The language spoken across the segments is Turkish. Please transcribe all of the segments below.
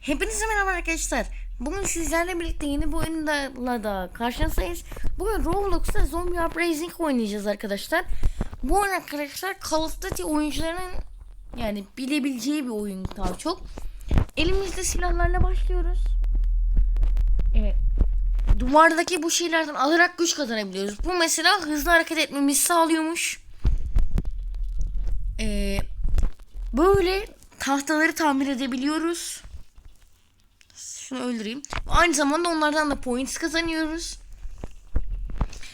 Hepinize merhaba arkadaşlar. Bugün sizlerle birlikte yeni bir oyunla da karşınızdayız. Bugün Roblox'ta Zombie Uprising oynayacağız arkadaşlar. Bu oyun arkadaşlar Call of Duty oyuncularının yani bilebileceği bir oyun daha çok. Elimizde silahlarla başlıyoruz. Evet. Duvardaki bu şeylerden alarak güç kazanabiliyoruz. Bu mesela hızlı hareket etmemizi sağlıyormuş. Ee, böyle tahtaları tamir edebiliyoruz. Şunu öldüreyim. Aynı zamanda onlardan da points kazanıyoruz.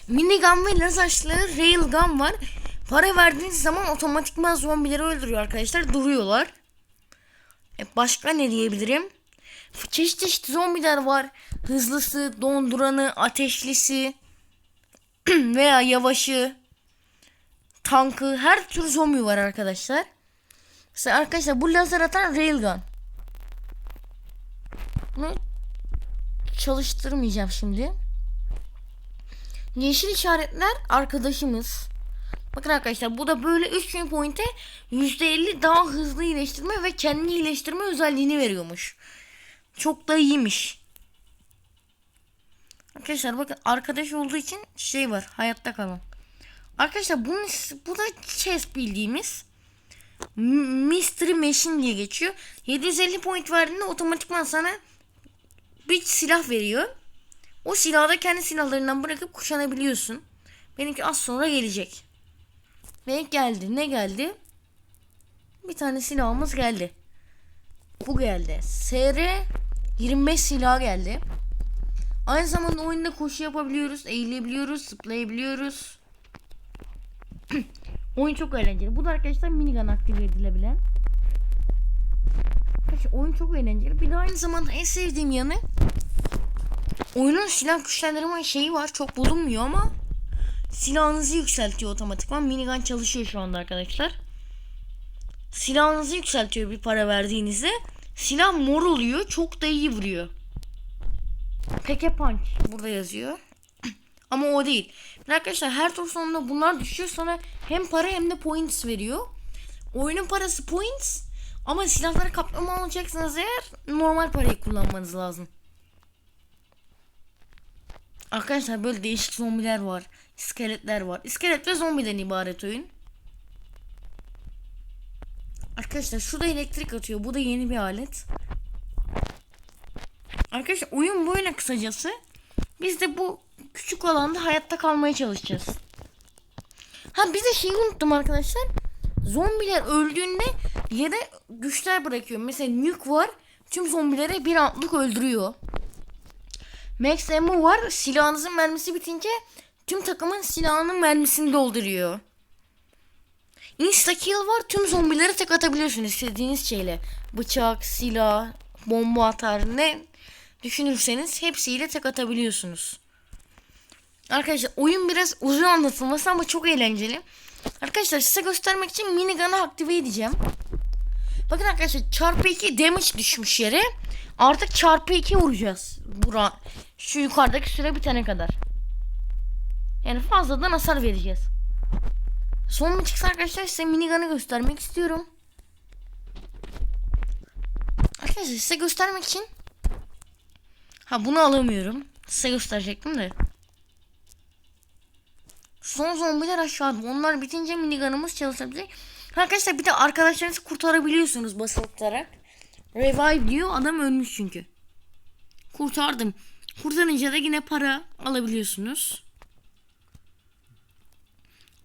Minigun ve lazer railgun var. Para verdiğiniz zaman otomatikman zombileri öldürüyor arkadaşlar. Duruyorlar. E başka ne diyebilirim? Çeşit çeşit zombiler var. Hızlısı, donduranı, ateşlisi veya yavaşı, tankı, her tür zombi var arkadaşlar. Mesela arkadaşlar bu lazer atan railgun. Bunu çalıştırmayacağım şimdi. Yeşil işaretler arkadaşımız. Bakın arkadaşlar bu da böyle 3000 point'e %50 daha hızlı iyileştirme ve kendi iyileştirme özelliğini veriyormuş. Çok da iyiymiş. Arkadaşlar bakın arkadaş olduğu için şey var hayatta kalın. Arkadaşlar bunun, bu da chest bildiğimiz. Mystery Machine diye geçiyor. 750 point verdiğinde otomatikman sana bir silah veriyor. O silahı da kendi silahlarından bırakıp kuşanabiliyorsun. Benimki az sonra gelecek. Ve geldi. Ne geldi? Bir tane silahımız geldi. Bu geldi. SR 25 silah geldi. Aynı zamanda oyunda koşu yapabiliyoruz, eğilebiliyoruz, zıplayabiliyoruz. oyun çok eğlenceli. Bu da arkadaşlar minigun aktive edilebilen. Arkadaşlar oyun çok eğlenceli. Bir de aynı zamanda en sevdiğim yanı oyunun silah güçlendirme şeyi var. Çok bulunmuyor ama silahınızı yükseltiyor otomatikman. Minigun çalışıyor şu anda arkadaşlar. Silahınızı yükseltiyor bir para verdiğinizde. Silah mor oluyor. Çok da iyi vuruyor. Peke punch burada yazıyor. Ama o değil. Arkadaşlar her tur sonunda bunlar düşüyor sana hem para hem de points veriyor. Oyunun parası points ama silahları kaplama alacaksınız eğer normal parayı kullanmanız lazım. Arkadaşlar böyle değişik zombiler var. İskeletler var. İskelet ve zombiden ibaret oyun. Arkadaşlar şurada elektrik atıyor. Bu da yeni bir alet. Arkadaşlar oyun böyle kısacası. Biz de bu küçük alanda hayatta kalmaya çalışacağız. Ha bir de şeyi unuttum arkadaşlar. Zombiler öldüğünde yere güçler bırakıyor. Mesela nuke var. Tüm zombileri bir anlık öldürüyor. Max ammo var. Silahınızın mermisi bitince tüm takımın silahının mermisini dolduruyor. Insta kill var. Tüm zombileri tek atabiliyorsunuz istediğiniz şeyle. Bıçak, silah, bomba atar ne düşünürseniz hepsiyle tek atabiliyorsunuz. Arkadaşlar oyun biraz uzun anlatılması ama çok eğlenceli. Arkadaşlar size göstermek için minigun'ı aktive edeceğim. Bakın arkadaşlar çarpı 2 damage düşmüş yere. Artık çarpı 2 vuracağız. Bura, şu yukarıdaki süre bitene kadar. Yani fazladan hasar vereceğiz. Son bir çıksa arkadaşlar size minigun'ı göstermek istiyorum. Arkadaşlar size göstermek için Ha bunu alamıyorum. Size gösterecektim de. Son zombiler aşağıda. Onlar bitince minigunumuz çalışabilir. Arkadaşlar bir de arkadaşlarınızı kurtarabiliyorsunuz basılı tutarak. Revive diyor adam ölmüş çünkü. Kurtardım. Kurtarınca da yine para alabiliyorsunuz.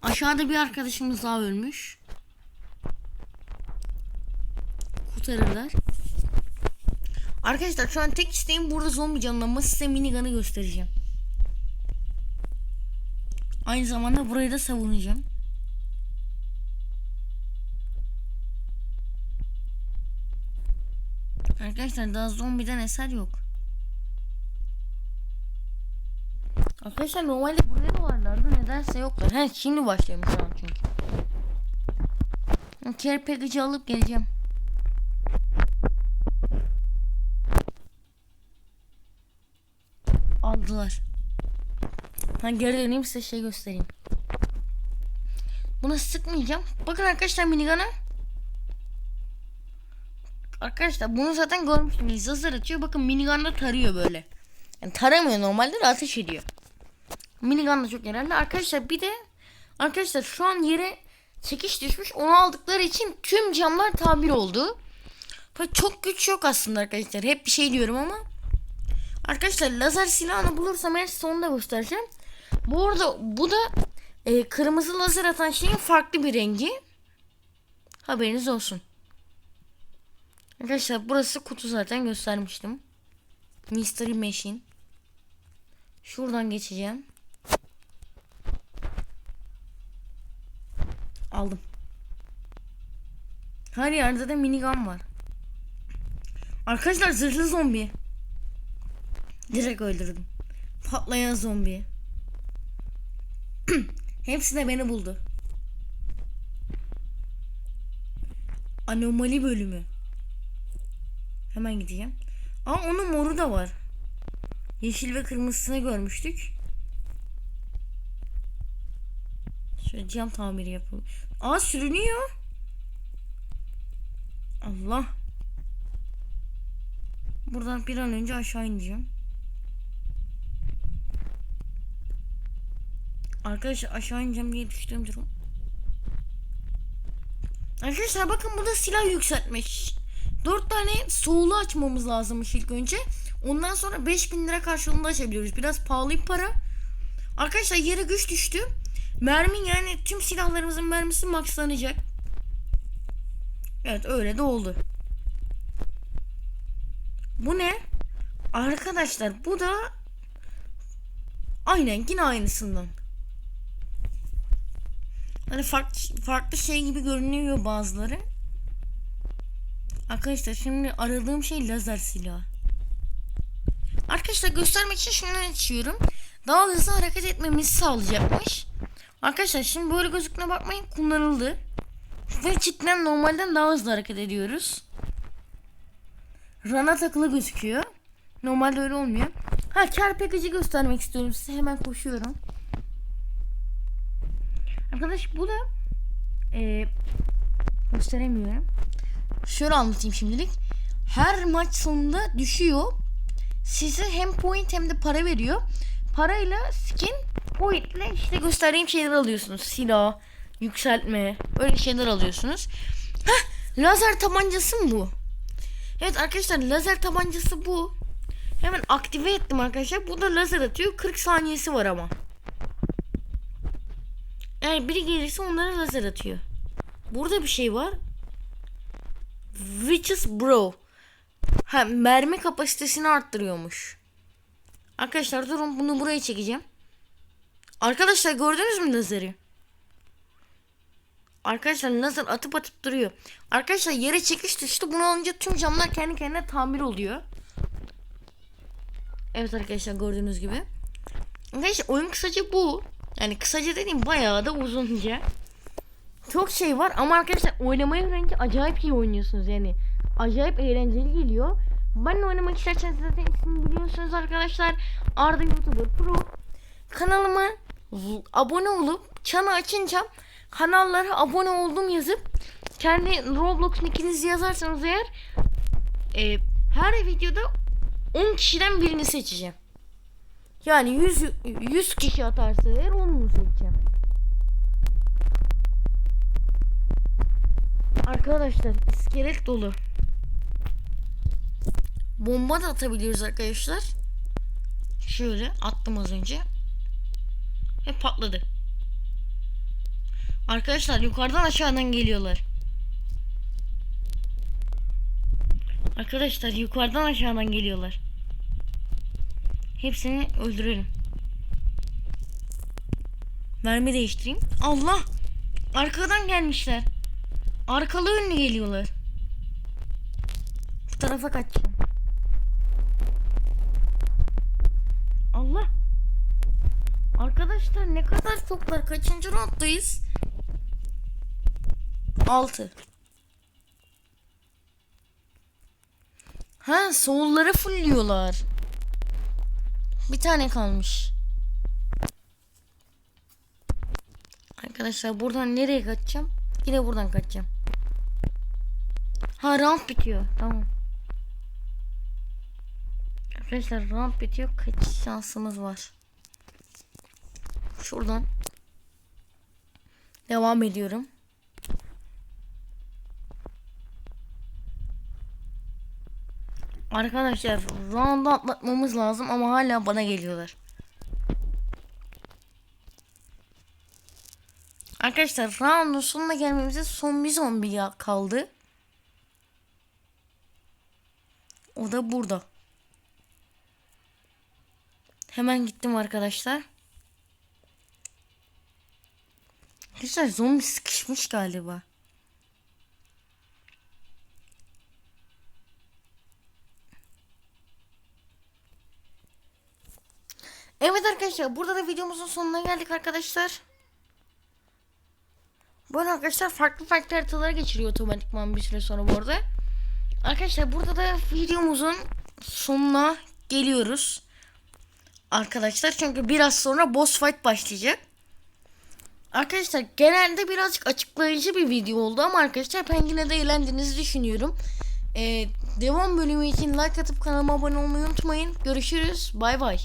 Aşağıda bir arkadaşımız daha ölmüş. Kurtarırlar. Arkadaşlar şu an tek isteğim burada zombi canlanması size minigun'ı göstereceğim. Aynı zamanda burayı da savunacağım. Arkadaşlar daha zombiden eser yok. Arkadaşlar normalde buraya da varlardı nedense yoklar. He şimdi başlıyorum şu an çünkü. Kerpegıcı alıp geleceğim. aldılar. Ben geri döneyim size şey göstereyim. Buna sıkmayacağım. Bakın arkadaşlar minigana. Arkadaşlar bunu zaten görmüştünüz. Lazer atıyor. Bakın minigun'da tarıyor böyle. Yani taramıyor normalde de ateş ediyor. Minigun da çok yararlı. Arkadaşlar bir de arkadaşlar şu an yere çekiş düşmüş. Onu aldıkları için tüm camlar tamir oldu. Çok güç yok aslında arkadaşlar. Hep bir şey diyorum ama. Arkadaşlar lazer silahını bulursam eğer sonunda göstereceğim. Bu arada bu da e, kırmızı lazer atan şeyin farklı bir rengi. Haberiniz olsun. Arkadaşlar burası kutu zaten göstermiştim. Mystery Machine. Şuradan geçeceğim. Aldım. Her yerde de minigun var. Arkadaşlar zırhlı zombi. Direkt öldürdüm. Patlayan zombi. Hepsi de beni buldu. Anomali bölümü. Hemen gideceğim. Aa onun moru da var. Yeşil ve kırmızısını görmüştük. Şöyle cam tamiri yapalım. Aa sürünüyor. Allah. Buradan bir an önce aşağı ineceğim. Arkadaşlar aşağı ineceğim diye düştüğüm durum. Arkadaşlar bakın burada silah yükseltmiş. 4 tane soğulu açmamız lazımmış ilk önce. Ondan sonra 5000 lira karşılığında açabiliyoruz. Biraz pahalı bir para. Arkadaşlar yere güç düştü. Mermi yani tüm silahlarımızın mermisi maxlanacak. Evet öyle de oldu. Bu ne? Arkadaşlar bu da aynen yine aynısından. Hani farklı, farklı şey gibi görünüyor bazıları. Arkadaşlar şimdi aradığım şey lazer silahı. Arkadaşlar göstermek için şunu açıyorum. Daha hızlı hareket etmemizi sağlayacakmış. Arkadaşlar şimdi böyle gözüktüğüne bakmayın kullanıldı. Ve cidden normalden daha hızlı hareket ediyoruz. Rana takılı gözüküyor. Normalde öyle olmuyor. Ha package'ı göstermek istiyorum size. Hemen koşuyorum. Arkadaş bu da e, gösteremiyorum. Şöyle anlatayım şimdilik. Her maç sonunda düşüyor. Size hem point hem de para veriyor. Parayla skin, pointle işte gösterdiğim şeyler alıyorsunuz. Silah, yükseltme, öyle şeyler alıyorsunuz. Heh, lazer tabancası mı bu? Evet arkadaşlar lazer tabancası bu. Hemen aktive ettim arkadaşlar. Bu da lazer atıyor. 40 saniyesi var ama. Eğer biri gelirse onlara lazer atıyor. Burada bir şey var. Witches Bro. Ha, mermi kapasitesini arttırıyormuş. Arkadaşlar durun bunu buraya çekeceğim. Arkadaşlar gördünüz mü lazeri? Arkadaşlar lazer atıp atıp duruyor. Arkadaşlar yere çekiş düştü. Bunu alınca tüm camlar kendi kendine tamir oluyor. Evet arkadaşlar gördüğünüz gibi. Arkadaşlar oyun kısaca bu. Yani kısaca dediğim bayağı da uzunca. Çok şey var ama arkadaşlar oynamayı öğrenince acayip iyi oynuyorsunuz yani. Acayip eğlenceli geliyor. Ben de oynamak isterseniz zaten ismini biliyorsunuz arkadaşlar. Arda YouTuber Pro. Kanalıma abone olup çanı açınca kanallara abone oldum yazıp kendi Roblox nickinizi yazarsanız eğer e, her videoda 10 kişiden birini seçeceğim. Yani 100 100 kişi atarsa eğer onu seçeceğim. Arkadaşlar iskelet dolu. Bomba da atabiliyoruz arkadaşlar. Şöyle attım az önce. Ve patladı. Arkadaşlar yukarıdan aşağıdan geliyorlar. Arkadaşlar yukarıdan aşağıdan geliyorlar. Hepsini öldürelim. Mermi değiştireyim. Allah! Arkadan gelmişler. Arkalı önlü geliyorlar. Bu tarafa kaçacağım. Allah! Arkadaşlar ne kadar çoklar. Kaçıncı rounddayız? 6. Ha soğulları fullliyorlar. Bir tane kalmış. Arkadaşlar buradan nereye kaçacağım? Yine buradan kaçacağım. Ha round bitiyor. Tamam. Arkadaşlar round bitiyor. Kaç şansımız var? Şuradan. Devam ediyorum. Arkadaşlar round'u atlatmamız lazım ama hala bana geliyorlar. Arkadaşlar round'un sonuna gelmemize son bir zombi kaldı. O da burada. Hemen gittim arkadaşlar. Arkadaşlar zombi sıkışmış galiba. Evet arkadaşlar burada da videomuzun sonuna geldik arkadaşlar. Böyle arkadaşlar farklı farklı haritalara geçiriyor otomatikman bir süre sonra bu arada. Arkadaşlar burada da videomuzun sonuna geliyoruz. Arkadaşlar çünkü biraz sonra boss fight başlayacak. Arkadaşlar genelde birazcık açıklayıcı bir video oldu ama arkadaşlar ben yine de eğlendiğinizi düşünüyorum. Ee, devam bölümü için like atıp kanalıma abone olmayı unutmayın. Görüşürüz. Bay bay.